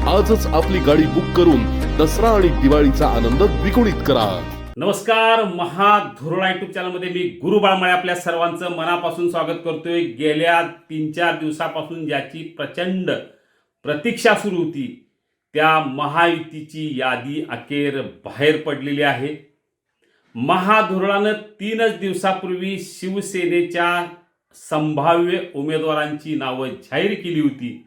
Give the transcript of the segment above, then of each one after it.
आजच आपली गाडी बुक करून दसरा आणि दिवाळीचा आनंद द्विगुणित करा. नमस्कार महाधुरळा युट्यूब चॅनलमध्ये मी गुरु बाळमाळे आपल्या सर्वांचं मनापासून स्वागत करतोय. गेल्या तीन चार दिवसापासून ज्याची प्रचंड प्रतीक्षा सुरू होती त्या महायुतीची यादी अखेर बाहेर पडलेली आहे. महाधुरळानं तीनच दिवसापूर्वी शिवसेनेच्या संभाव्य उमेदवारांची नावं जाहीर केली होती.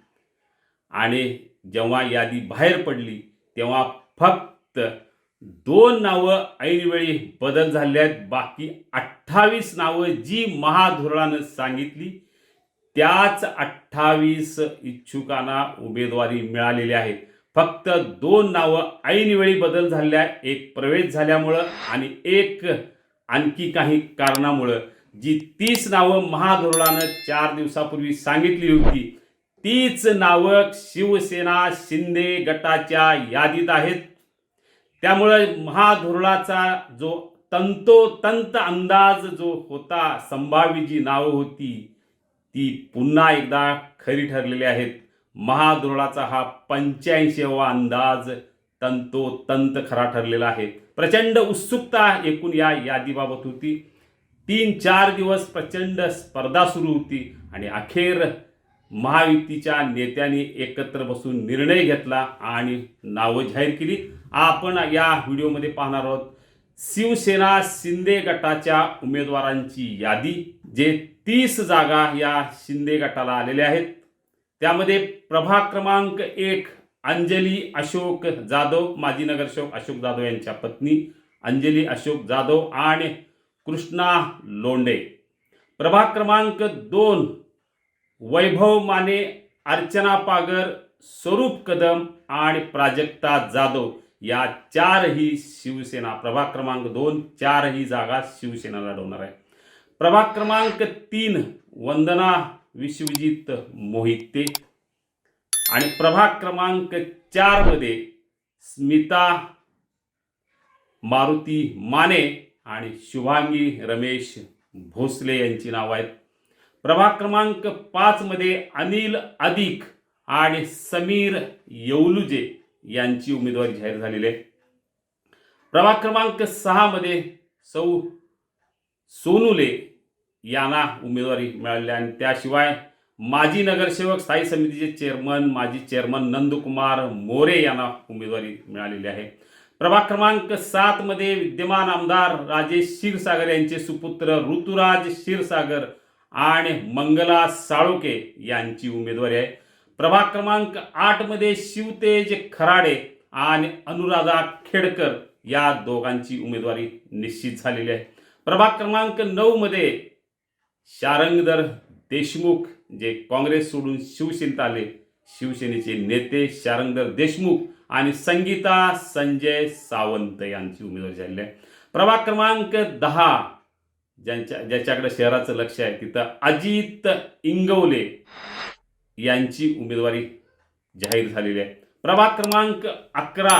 आणि जेव्हा यादी बाहेर पडली तेव्हा फक्त दोन नावं ऐनवेळी बदल झाल्यात. आहेत बाकी अठ्ठावीस नावं जी महाधोरणानं सांगितली त्याच अठ्ठावीस इच्छुकांना उमेदवारी मिळालेली आहे फक्त दोन नावं ऐनवेळी बदल झाल्या एक प्रवेश झाल्यामुळं आणि एक आणखी काही कारणामुळं. जी तीस नावं महाधोरणानं चार दिवसापूर्वी सांगितली होती तीच नावं शिवसेना शिंदे गटाच्या यादीत आहेत. त्यामुळे महाधुरळाचा जो तंतोतंत अंदाज जो होता संभाव्य जी नावं होती ती पुन्हा एकदा खरी ठरलेली आहेत. महाधुरळाचा हा पंच्याऐंशीवा अंदाज तंतोतंत खरा ठरलेला आहे. प्रचंड उत्सुकता एकूण या यादीबाबत होती. तीन चार दिवस प्रचंड स्पर्धा सुरू होती आणि अखेर महायुतीच्या नेत्यांनी एकत्र बसून निर्णय घेतला आणि नावं जाहीर केली. आपण या व्हिडिओमध्ये पाहणार आहोत शिवसेना शिंदे गटाच्या उमेदवारांची यादी जे तीस जागा या शिंदे गटाला आलेल्या आहेत. त्यामध्ये प्रभाग क्रमांक एक अंजली अशोक जाधव माजी नगरसेवक अशोक जाधव यांच्या पत्नी अंजली अशोक जाधव आणि कृष्णा लोंडे प्रभाग क्रमांक दोन वैभव माने अर्चना पागर स्वरूप कदम आणि प्राजक्ता जाधव. या चारही शिवसेना प्रभाग क्रमांक दोन चारही जागा शिवसेना लढवणार आहे. प्रभाग क्रमांक तीन वंदना विश्वजित मोहिते. आणि प्रभाग क्रमांक चारमध्ये स्मिता मारुती माने आणि शुभांगी रमेश भोसले यांची नावं आहेत. प्रभाग क्रमांक पाचमध्ये अनिल अधिक आणि समीर येवलुजे यांची उमेदवारी जाहीर झालेली आहे. प्रभाग क्रमांक सहामध्ये सौ सोनुले यांना उमेदवारी मिळाली आणि त्याशिवाय माजी नगरसेवक स्थायी समितीचे चेअरमन माजी चेअरमन नंदकुमार मोरे यांना उमेदवारी मिळालेली आहे. प्रभाग क्रमांक सातमध्ये विद्यमान आमदार राजेश क्षीरसागर यांचे सुपुत्र ऋतुराज क्षीरसागर आणि मंगला साळुके यांची उमेदवारी आहे. प्रभाग क्रमांक आठमध्ये शिवतेज खराडे आणि अनुराधा खेडकर या दोघांची उमेदवारी निश्चित झालेली आहे. प्रभाग क्रमांक नऊमध्ये शारंगधर देशमुख जे काँग्रेस सोडून शिवसेनेत आले. शिवसेनेचे नेते शारंगधर देशमुख आणि संगीता संजय सावंत यांची उमेदवारी झालेली आहे. प्रभाग क्रमांक दहा ज्यांच्या ज्याच्याकडे शहराचं लक्ष आहे तिथं अजित इंगवले यांची उमेदवारी जाहीर झालेली आहे. प्रभाग क्रमांक अकरा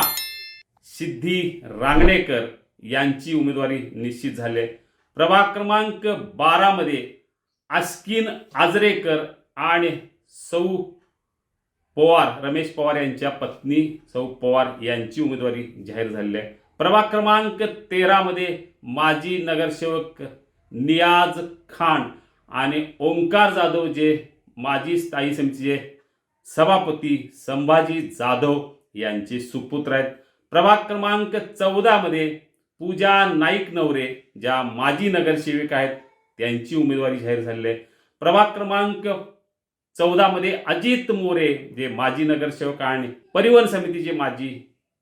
सिद्धी रांगणेकर यांची उमेदवारी निश्चित झाली आहे. प्रभाग क्रमांक बारामध्ये आस्किन आजरेकर आणि सौ पवार रमेश पवार यांच्या पत्नी सौ पवार यांची उमेदवारी जाहीर झालेली आहे. प्रभाग क्रमांक तेरामध्ये माजी नगरसेवक नियाज खान आणि ओंकार जाधव जे माजी स्थायी समितीचे सभापती संभाजी जाधव यांचे सुपुत्र आहेत. प्रभाग क्रमांक चौदामध्ये पूजा नाईक नवरे ज्या माजी नगरसेविका आहेत त्यांची उमेदवारी जाहीर झालेली आहे. प्रभाग क्रमांक चौदामध्ये अजित मोरे जे माजी नगरसेवक आणि परिवहन समितीचे माजी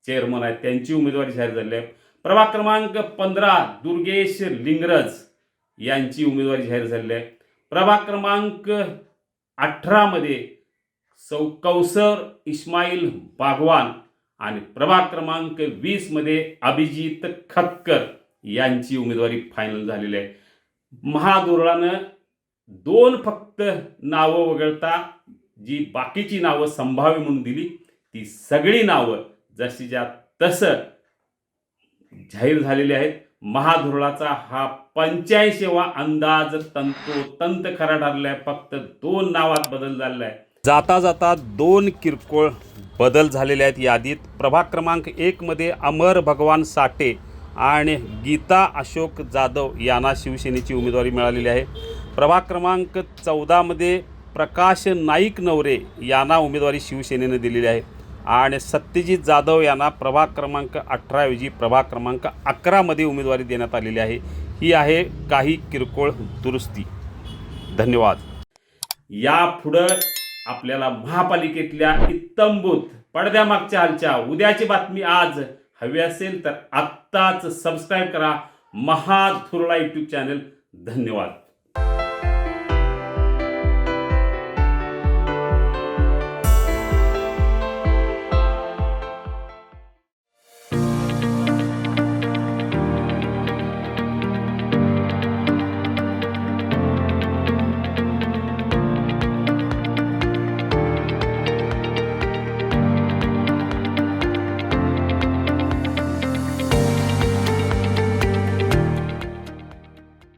चेअरमन आहेत त्यांची उमेदवारी जाहीर झाली आहे. प्रभाग क्रमांक पंधरा दुर्गेश लिंगरज यांची उमेदवारी जाहीर झालेली आहे. प्रभाग क्रमांक अठरामध्ये सौ कौसर इस्माईल बागवान आणि प्रभाग क्रमांक वीसमध्ये अभिजित खतकर यांची उमेदवारी फायनल झालेली आहे. महादुरळानं दोन फक्त नावं वगळता जी बाकीची नावं संभाव्य म्हणून दिली ती सगळी नावं जशीच्या तसं जाहीर झालेली आहेत महाधुरळाचा हा पंच्याऐंशीवा अंदाज तंतोतंत खरा ठरला आहे फक्त दोन नावात बदल झालेला आहे. जाता जाता दोन किरकोळ बदल झालेले आहेत यादीत. प्रभाग क्रमांक एकमध्ये अमर भगवान साठे आणि गीता अशोक जाधव यांना शिवसेनेची उमेदवारी मिळालेली आहे. प्रभाग क्रमांक चौदामध्ये प्रकाश नाईक नवरे यांना उमेदवारी शिवसेनेनं दिलेली आहे. आणि सत्यजित जाधव यांना प्रभाग क्रमांक अठराऐवजी प्रभाग क्रमांक अकरामध्ये उमेदवारी देण्यात आलेली आहे. ही आहे काही किरकोळ दुरुस्ती. धन्यवाद. यापुढं आपल्याला महापालिकेतल्या इत्तंभूत पडद्यामागच्या हालच्या उद्याची बातमी आज हवी असेल तर आत्ताच सबस्क्राईब करा. Mahadhurala YouTube channel. धन्यवाद.